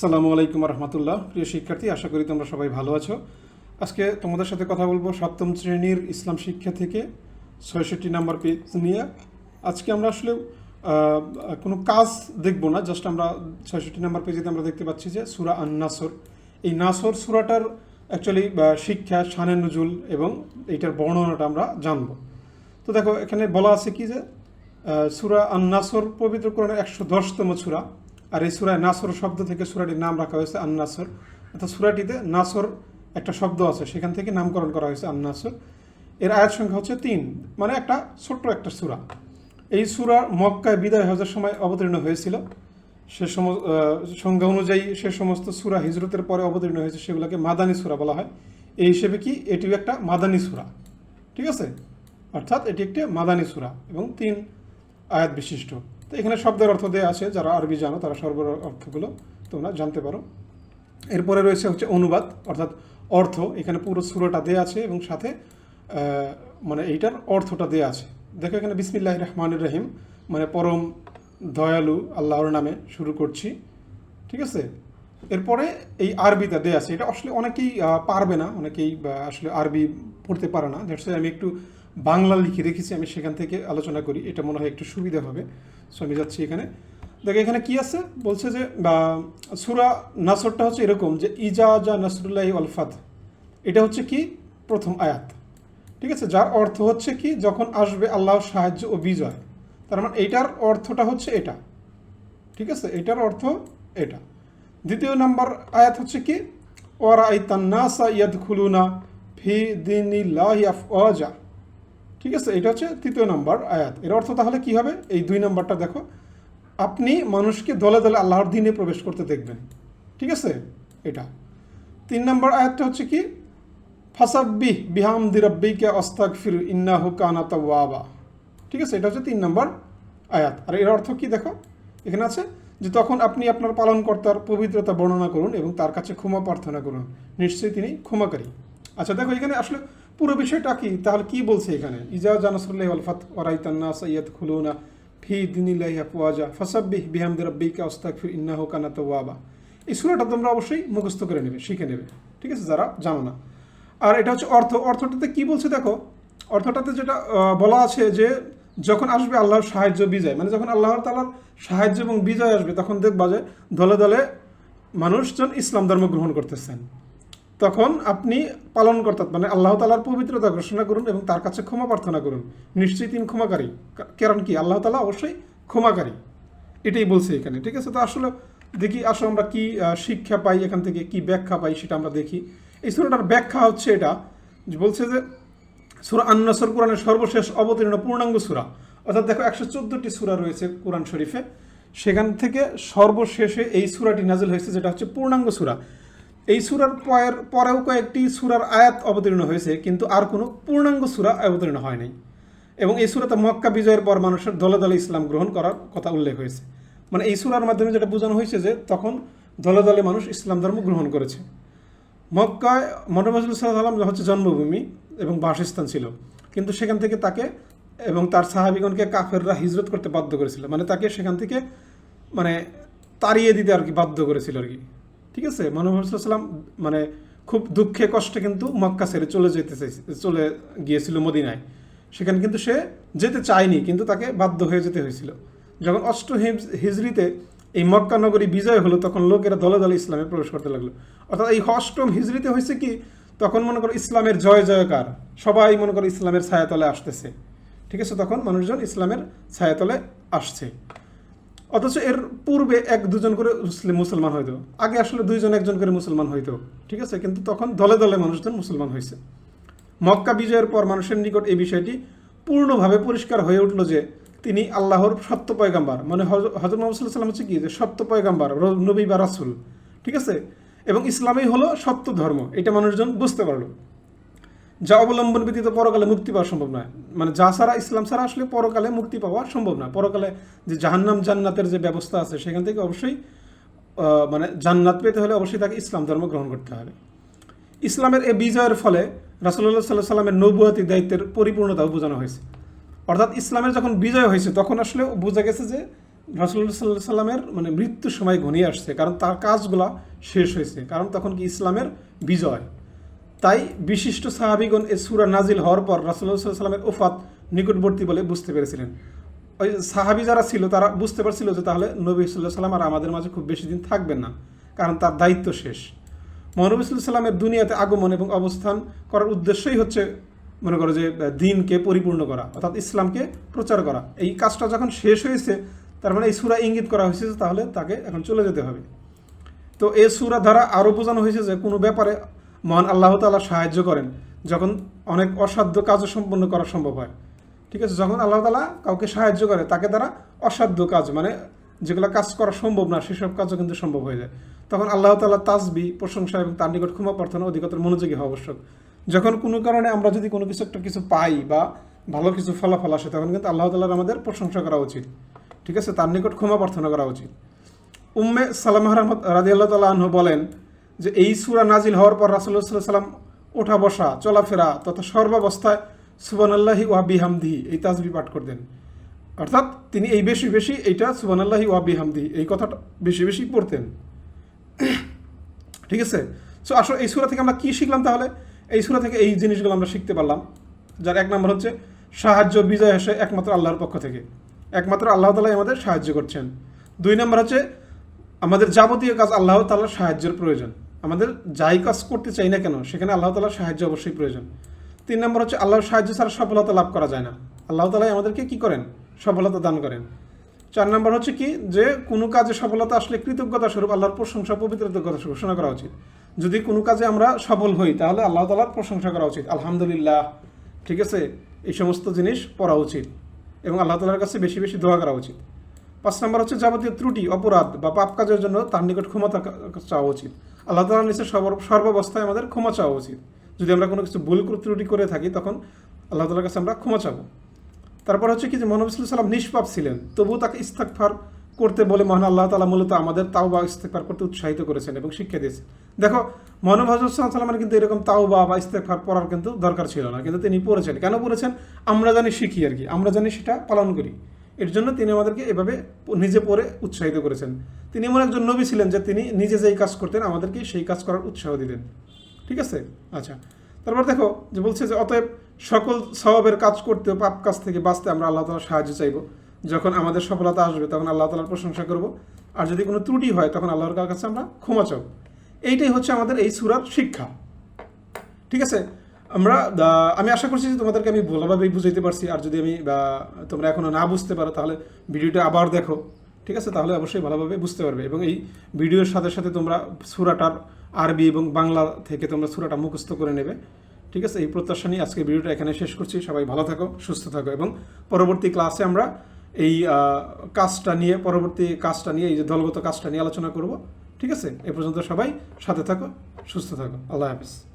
আসসালামু আলাইকুম রহমতুল্লাহ। প্রিয় শিক্ষার্থী, আশা করি তোমরা সবাই ভালো আছো। আজকে তোমাদের সাথে কথা বলব সপ্তম শ্রেণির ইসলাম শিক্ষা থেকে ছয়ষট্টি নাম্বার পেজ নিয়ে। আজকে আমরা আসলে কোনো কাজ দেখব না, জাস্ট আমরা ছয়ষট্টি নাম্বার পেজেতে আমরা দেখতে পাচ্ছি যে সুরা আন নাসর এই নাসর সুরাটার অ্যাকচুয়ালি শিক্ষা, শানে নজুল এবং এইটার বর্ণনাটা আমরা জানব। তো দেখো, এখানে বলা আছে কি যে সুরা আন নাসর পবিত্র কোরআনের একশো দশতম সুরা। আর এই সুরায় নাসর শব্দ থেকে সুরাটির নাম রাখা হয়েছে আন নাসর অর্থাৎ সুরাটিতে নাসর একটা শব্দ আছে, সেখান থেকে নামকরণ করা হয়েছে আন নাসর এর আয়াত সংখ্যা হচ্ছে তিন মানে একটা ছোট্ট একটা সুরা। এই সুরা মক্কায় বিদায় হজের সময় অবতীর্ণ হয়েছিল। সে সম সংজ্ঞা অনুযায়ী সে সমস্ত সুরা হিজরতের পরে অবতীর্ণ হয়েছে, সেগুলোকে মাদানী সুরা বলা হয়। এই হিসেবে কি এটিও একটা মাদানী সুরা? ঠিক আছে? অর্থাৎ এটি একটি মাদানী সুরা এবং তিন আয়াত বিশিষ্ট। তো এখানে শব্দের অর্থ দেওয়া আছে, যারা আরবি জানো, তারা সর্ব অর্থগুলো তোমরা জানতে পারো। এরপরে রয়েছে হচ্ছে অনুবাদ, অর্থাৎ অর্থ। এখানে পুরো সুরোটা দেওয়া আছে এবং সাথে মানে এইটার অর্থটা দেওয়া আছে। দেখো এখানে বিসমিল্লাহ রহমান রহিম মানে পরম দয়ালু আল্লাহর নামে শুরু করছি। ঠিক আছে? এরপরে এই আরবিটা দেয়া আছে। এটা আসলে অনেকেই পারবে না, অনেকেই আসলে আরবি পড়তে পারে না। দ্যাটস আমি একটু বাংলা লিখে রেখেছি, আমি সেখান থেকে আলোচনা করি। এটা মনে হয় একটু সুবিধা হবে। সো আমি যাচ্ছি এখানে। দেখো, এখানে কি আছে? বলছে যে সুরা নাসরটা হচ্ছে এরকম যে, ইজা জা নাসরুল্লাহ আলফাত এটা হচ্ছে কি? প্রথম আয়াত। ঠিক আছে? যার অর্থ হচ্ছে কি? যখন আসবে আল্লাহর সাহায্য ও বিজয়। তার মানে এইটার অর্থটা হচ্ছে এটা। ঠিক আছে? এটার অর্থ এটা। দ্বিতীয় নাম্বার আয়াত হচ্ছে কি? আইতান্নাসা ইয়াদ খুলুনা ফি আফওয়াজা। ঠিক আছে, এটা হচ্ছে তৃতীয় নাম্বার আয়াত। এর অর্থ তাহলে কি হবে? এই দুই নাম্বারটা দেখো। আপনি মানুষকে দলে দলে আল্লাহর দিনে প্রবেশ করতে দেখবেন। ঠিক আছে? এটা। তিন নম্বর আয়াতটা হচ্ছে কি? ফাসাব্বিহ বিহামদি রব্বিকে অস্তাক ফির ইন্নাহু কানা তাওয়াবা। ঠিক আছে? এটা হচ্ছে তিন নম্বর আয়াত। আর এর অর্থ কি দেখো? এখানে আছে যে তখন আপনি আপনার পালনকর্তার পবিত্রতা বর্ণনা করুন এবং তার কাছে ক্ষমা প্রার্থনা করুন। নিশ্চয়ই তিনি ক্ষমাকারী। আচ্ছা দেখো এখানে আসলে পুরো বিষয়টা কি? তাহলে কি বলছে এখানে? ইজা জানাসুল্লাহ আলফাত ওরাইতান্না সৈয়দ খুলুনা ফি দিনিল্লাহি আফওয়াজা ফাসাব্বিহ বিহামদি রব্বিকা আস্তাগফির ইন্নাহু কানা তাওয়াবা। এই সূরাটা তোমরা অবশ্যই মুখস্থ করে নেবে, শিখে নেবে। ঠিক আছে? যারা জানো না। আর এটা হচ্ছে অর্থ। অর্থটাতে কি বলছে দেখো? অর্থটাতে যেটা বলা আছে যে যখন আসবে আল্লাহর সাহায্য, বিজয়। মানে যখন আল্লাহর তালার সাহায্য এবং বিজয় আসবে, তখন দেখবা যে দলে দলে মানুষজন ইসলাম ধর্ম গ্রহণ করতেছেন। তখন আপনি পালন করতে মানে আল্লাহ তালার পবিত্রতা ঘোষণা করুন এবং তার কাছে ক্ষমা প্রার্থনা করুন। নিশ্চয়ই তিনি ক্ষমাকারী। কারণ কি? আল্লাহ তালা অবশ্যই ক্ষমাকারী। এটাই বলছে এখানে, ঠিক আছে? তো আসলে দেখি আসলে আমরা কি শিক্ষা পাই, এখান থেকে কি ব্যাখ্যা পাই সেটা আমরা দেখি। এই সুরাটার ব্যাখ্যা হচ্ছে এটা বলছে যে সুরা আন্নাসর কোরআনের সর্বশেষ অবতীর্ণ পূর্ণাঙ্গ সুরা। অর্থাৎ দেখো, একশো চোদ্দোটি সুরা রয়েছে কোরআন শরীফে। সেখান থেকে সর্বশেষে এই সুরাটি নাজিল হয়েছে, যেটা হচ্ছে পূর্ণাঙ্গ সুরা। এই সুরার পরের পরেও কয়েকটি সুরার আয়াত অবতীর্ণ হয়েছে, কিন্তু আর কোনো পূর্ণাঙ্গ সুরা অবতীর্ণ হয় নাই। এবং এই সুরাতে মক্কা বিজয়ের পর মানুষের দলে দলে ইসলাম গ্রহণ করার কথা উল্লেখ হয়েছে। মানে এই সুরার মাধ্যমে যেটা বোঝানো হয়েছে যে তখন দলে দলে মানুষ ইসলাম ধর্ম গ্রহণ করেছে। মক্কায় মোহাম্মদ সাল্লাম হচ্ছে জন্মভূমি এবং বাসস্থান ছিল। কিন্তু সেখান থেকে তাকে এবং তার সাহাবিগণকে কাফেররা হিজরত করতে বাধ্য করেছিল। মানে তাকে সেখান থেকে মানে তাড়িয়ে দিতে আর কি বাধ্য করেছিল আর কি। ঠিক আছে? মোহাম্মদ সাল্লাম মানে খুব দুঃখে কষ্টে কিন্তু মক্কা ছেড়ে চলে যেতে চলে গিয়েছিল মদিনায়। সেখানে কিন্তু সে যেতে চায়নি, কিন্তু তাকে বাধ্য হয়ে যেতে হয়েছিল। যখন অষ্ট হিজ- হিজরিতে এই মক্কা নগরী বিজয় হলো, তখন লোকেরা দলে দলে ইসলামে প্রবেশ করতে লাগল। অর্থাৎ এই অষ্টম হিজরিতে হয়েছে কি, তখন মনে করো ইসলামের জয় জয়কার, সবাই মনে করো ইসলামের ছায়াতলে আসতেছে। ঠিক আছে? তখন মানুষজন ইসলামের ছায়াতলে আসছে। অথচ এর পূর্বে এক দুজন করে মুসলমান হইতো। আগে আসলে দুইজন, একজন করে মুসলমান হইতো। ঠিক আছে? কিন্তু তখন দলে দলে মানুষজন মুসলমান হয়েছে মক্কা বিজয়ের পর মানুষের নিকট এই বিষয়টি পূর্ণভাবে পরিষ্কার হয়ে উঠল যে তিনি আল্লাহর সত্য পয়গাম্বার। মানে হজ- হজরত মোহাম্মদ সাল্লাম হচ্ছে কি? যে সত্য পয়গাম্বার নবী বা রাসুল। ঠিক আছে? এবং ইসলামই হলো সত্য ধর্ম। এটা মানুষজন বুঝতে পারল। যা অবলম্বন ব্যতীত পরকালে মুক্তি পাওয়া সম্ভব নয়। মানে যা ছাড়া ইসলাম ছাড়া আসলে পরকালে মুক্তি পাওয়া সম্ভব না। পরকালে যে জাহান্নাম, জান্নাতের যে ব্যবস্থা আছে, সেখান থেকে অবশ্যই মানে জান্নাত পেতে হলে অবশ্যই তাকে ইসলাম ধর্ম গ্রহণ করতে হবে। ইসলামের এই বিজয়ের ফলে রাসুল্লাহ সাল্লাহ সাল্লামের নবুয়াতি দায়িত্বের পরিপূর্ণতাও বোঝানো হয়েছে। অর্থাৎ ইসলামের যখন বিজয় হয়েছে, তখন আসলে বোঝা গেছে যে রাসুল্লাহ সাল্লাহ সাল্লামের মানে মৃত্যুর সময় ঘনিয়ে আসছে। কারণ তার কাজগুলা শেষ হয়েছে। কারণ তখন কি ইসলামের বিজয়। তাই বিশিষ্ট সাহাবিগণ এ সুরা নাজিল হওয়ার পর রাসুল্লাহ সাল্লামের ওফাত নিকটবর্তী বলে বুঝতে পেরেছিলেন। ওই সাহাবি যারা ছিল, তারা বুঝতে পারছিল যে তাহলে নবী সাল্লাহ সাল্লাম আর আমাদের মাঝে খুব বেশি দিন থাকবেন না, কারণ তার দায়িত্ব শেষ। মহানবী সাল্লাহ সাল্লামের দুনিয়াতে আগমন এবং অবস্থান করার উদ্দেশ্যই হচ্ছে, মনে করো যে, দিনকে পরিপূর্ণ করা, অর্থাৎ ইসলামকে প্রচার করা। এই কাজটা যখন শেষ হয়েছে, তার মানে এই সুরা ইঙ্গিত করা হয়েছে তাহলে তাকে এখন চলে যেতে হবে। তো এই সুরা দ্বারা আরও বোঝানো হয়েছে যে কোনো ব্যাপারে মহান আল্লাহ তাআলা সাহায্য করেন যখন অনেক অসাধ্য কাজও সম্পন্ন করা সম্ভব হয়। ঠিক আছে? যখন আল্লাহ তালা কাউকে সাহায্য করে, তাকে দ্বারা অসাধ্য কাজ মানে যেগুলো কাজ করা সম্ভব না, সেসব কাজও কিন্তু সম্ভব হয়ে যায়। তখন আল্লাহ তালা তাজবি প্রশংসা এবং তার নিকট ক্ষমা প্রার্থনা অধিকতর মনোযোগী হওয়া আবশ্যক। যখন কোনো কারণে আমরা যদি কোনো কিছু একটা কিছু পাই বা ভালো কিছু ফলাফল আসে, তখন কিন্তু আল্লাহ তাআলার আমাদের প্রশংসা করা উচিত। ঠিক আছে? তার নিকট ক্ষমা প্রার্থনা করা উচিত। উম্মে সালামাহ রহমত রাজি আল্লাহ তাল্লাহ বলেন যে এই সুরা নাজিল হওয়ার পর রাসুল্লাহ সাল্লাম ওঠা, বসা, চলাফেরা তথা সর্বাবস্থায় সুবান আল্লাহি ওয়াবি হামদিহি এই তাজবি পাঠ করতেন। অর্থাৎ তিনি এই বেশি বেশি এইটা সুবান আল্লাহি ওয়াবি হামদিহি এই কথাটা বেশি বেশি পড়তেন। ঠিক আছে? সো আসলে এই সুরা থেকে আমরা কী শিখলাম তাহলে? এই সুরা থেকে এই জিনিসগুলো আমরা শিখতে পারলাম, যার এক নম্বর হচ্ছে সাহায্য বিজয় আসে একমাত্র আল্লাহর পক্ষ থেকে। একমাত্র আল্লাহ তালাই আমাদের সাহায্য করছেন। দুই নম্বর হচ্ছে আমাদের যাবতীয় কাজ আল্লাহ তালার সাহায্যের প্রয়োজন। আমাদের যাই কাজ করতে চাই না কেন, সেখানে আল্লাহ তালার সাহায্য অবশ্যই প্রয়োজন। তিন নম্বর হচ্ছে আল্লাহর সাহায্য ছাড়া সফলতা লাভ করা যায় না। আল্লাহ তালাই আমাদেরকে কি করেন? সফলতা দান করেন। চার নম্বর হচ্ছে কি? যে কোনো কাজে সফলতা আসলে কৃতজ্ঞতা স্বরূপ আল্লাহর প্রশংসা পবিত্রতার কথা ঘোষণা করা উচিত। যদি কোনো কাজে আমরা সফল হই, তাহলে আল্লাহ তালার প্রশংসা করা উচিত। আলহামদুলিল্লাহ, ঠিক আছে? এই সমস্ত জিনিস পড়া উচিত এবং আল্লাহ তালার কাছে বেশি বেশি দোয়া করা উচিত। পাঁচ নম্বর হচ্ছে যাবতীয় ত্রুটি, অপরাধ বা পাপ কাজের জন্য তার নিকট ক্ষমতা চাওয়া উচিত। আল্লাহ তালার নিচে সর্ব- সর্বাবস্থায় আমাদের ক্ষমা চাওয়া উচিত। যদি আমরা কোনো কিছু ভুল ত্রুটি করে থাকি, তখন আল্লাহ তালার কাছে আমরা ক্ষমা চাবো। তারপর হচ্ছে কি যে মহানবী সাল্লাম নিষ্পাপ ছিলেন। তবুও তাকে ইস্তাকফার করতে বলে মহান আল্লাহ তালা মূলত আমাদের তাও বা ইস্তেকফার করতে উৎসাহিত করেছেন এবং শিক্ষা দিয়েছেন। দেখো মহানব হজরত সাল্লামের কিন্তু এরকম তাও বা বা ইস্তেকফার পড়ার কিন্তু দরকার ছিল না। কিন্তু তিনি পড়েছেন। কেন পড়েছেন? আমরা জানি শিখি আর কি। আমরা জানি সেটা পালন করি। এর জন্য তিনি আমাদেরকে এভাবে নিজে পড়ে উৎসাহিত করেছেন। তিনি এমন একজন নবী ছিলেন যে তিনি নিজে যেই কাজ করতেন, আমাদেরকে সেই কাজ করার উৎসাহ দিতেন। ঠিক আছে? আচ্ছা। তারপর দেখো যে বলছে যে, অতএব সকল স্বভাবের কাজ করতে পাপ কাজ থেকে বাঁচতে আমরা আল্লাহ তালার সাহায্য চাইব। যখন আমাদের সফলতা আসবে, তখন আল্লাহ তালার প্রশংসা করব। আর যদি কোনো ত্রুটি হয়, তখন আল্লাহর কাছে আমরা ক্ষমা চাব এইটাই হচ্ছে আমাদের এই সুরার শিক্ষা। ঠিক আছে? আমরা আমি আশা করছি যে তোমাদেরকে আমি ভালোভাবেই বুঝাইতে পারছি। আর যদি আমি বা তোমরা এখনও না বুঝতে পারো, তাহলে ভিডিওটা আবার দেখো, ঠিক আছে? তাহলে অবশ্যই ভালোভাবে বুঝতে পারবে। এবং এই ভিডিওর সাথে সাথে তোমরা সুরাটার আরবি এবং বাংলা থেকে তোমরা সুরাটা মুখস্থ করে নেবে, ঠিক আছে? এই প্রত্যাশা নিয়ে আজকে ভিডিওটা এখানে শেষ করছি। সবাই ভালো থাকো, সুস্থ থাকো। এবং পরবর্তী ক্লাসে আমরা এই কাজটা নিয়ে, পরবর্তী কাজটা নিয়ে, এই যে দলগত কাজটা নিয়ে আলোচনা করব, ঠিক আছে? এ পর্যন্ত সবাই সাথে থাকো, সুস্থ থাকো। আল্লাহ হাফিজ।